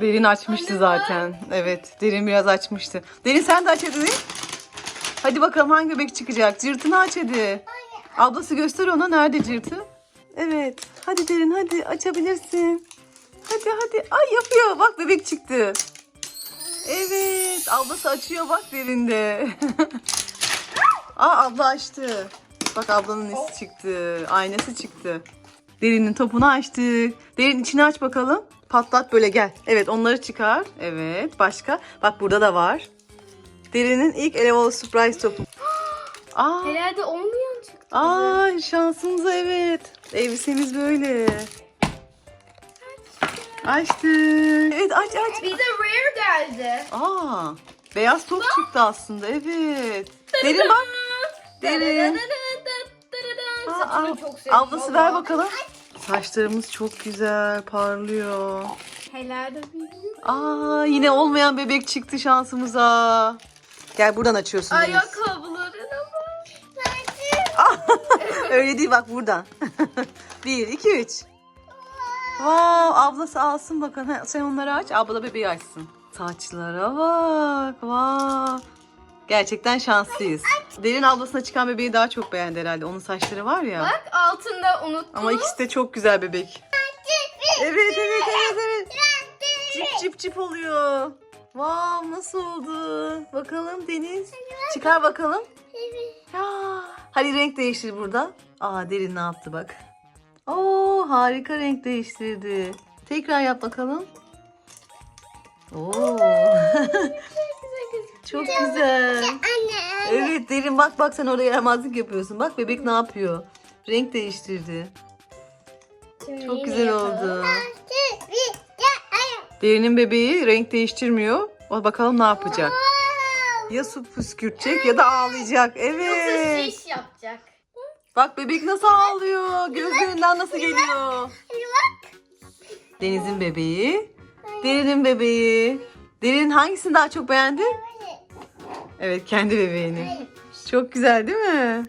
Derin açmıştı zaten. Evet, Derin biraz açmıştı. Derin sen de aç hadi. Hadi bakalım hangi bebek çıkacak? Cırtını aç hadi. Ablası göster ona nerede cırtı. Evet. Hadi Derin hadi açabilirsin. Hadi hadi. Ay yapıyor. Bak bebek çıktı. Evet. Ablası açıyor bak derinde. Aa abla açtı. Bak ablanın nesi çıktı. Aynası çıktı. Derinin topunu açtık. Derin içini aç bakalım. Patlat böyle gel. Evet onları çıkar. Evet başka. Bak burada da var. Derinin ilk Elevol Surprise topu. Aa, Herhalde olmayan çıktı. aa şansımıza evet. Elbisemiz böyle. Açtık. Evet aç aç. Bir de rare geldi. Aa, beyaz top çıktı aslında. Evet. Derin bak. Derin. Aa, Saçını çok ablası ver bakalım. Saçlarımız çok güzel, parlıyor. Herhalde bir. Aa, yine olmayan bebek çıktı şansımıza. Gel buradan açıyorsun. Deniz. Ayakkabılarına bak. Öyle değil bak buradan. Bir, iki, üç. Wow, ablası alsın bakalım. Ha, Sen onları aç, abla bebeği açsın. Saçlara bak. Wow. Gerçekten şanslıyız. Derin ablasına çıkan bebeği daha çok beğendi herhalde. Onun saçları var ya. Bak altında unuttum. Ama ikisi de çok güzel bebek. Evet, evet, evet, evet. Cip cip cip oluyor. Wow, nasıl oldu? Bakalım Deniz. Çıkar bakalım. Hadi renk değiştir burada. Aa derin ne yaptı bak. Oo harika renk değiştirdi. Tekrar yap bakalım. Oo. Çok güzel. Anne. Evet derin bak bak sen orada yaramazlık yapıyorsun. Bak bebek ne yapıyor? Renk değiştirdi. Çok güzel oldu. Derinin bebeği renk değiştirmiyor. O bakalım ne yapacak. Ya su püskürtecek ya da ağlayacak. Evet. şiş yapacak. Bak bebek nasıl ağlıyor. Gözlerinden nasıl geliyor. Deniz'in bebeği. Derin'in bebeği. Derin hangisini daha çok beğendi? Evet kendi bebeğini. Çok güzel değil mi?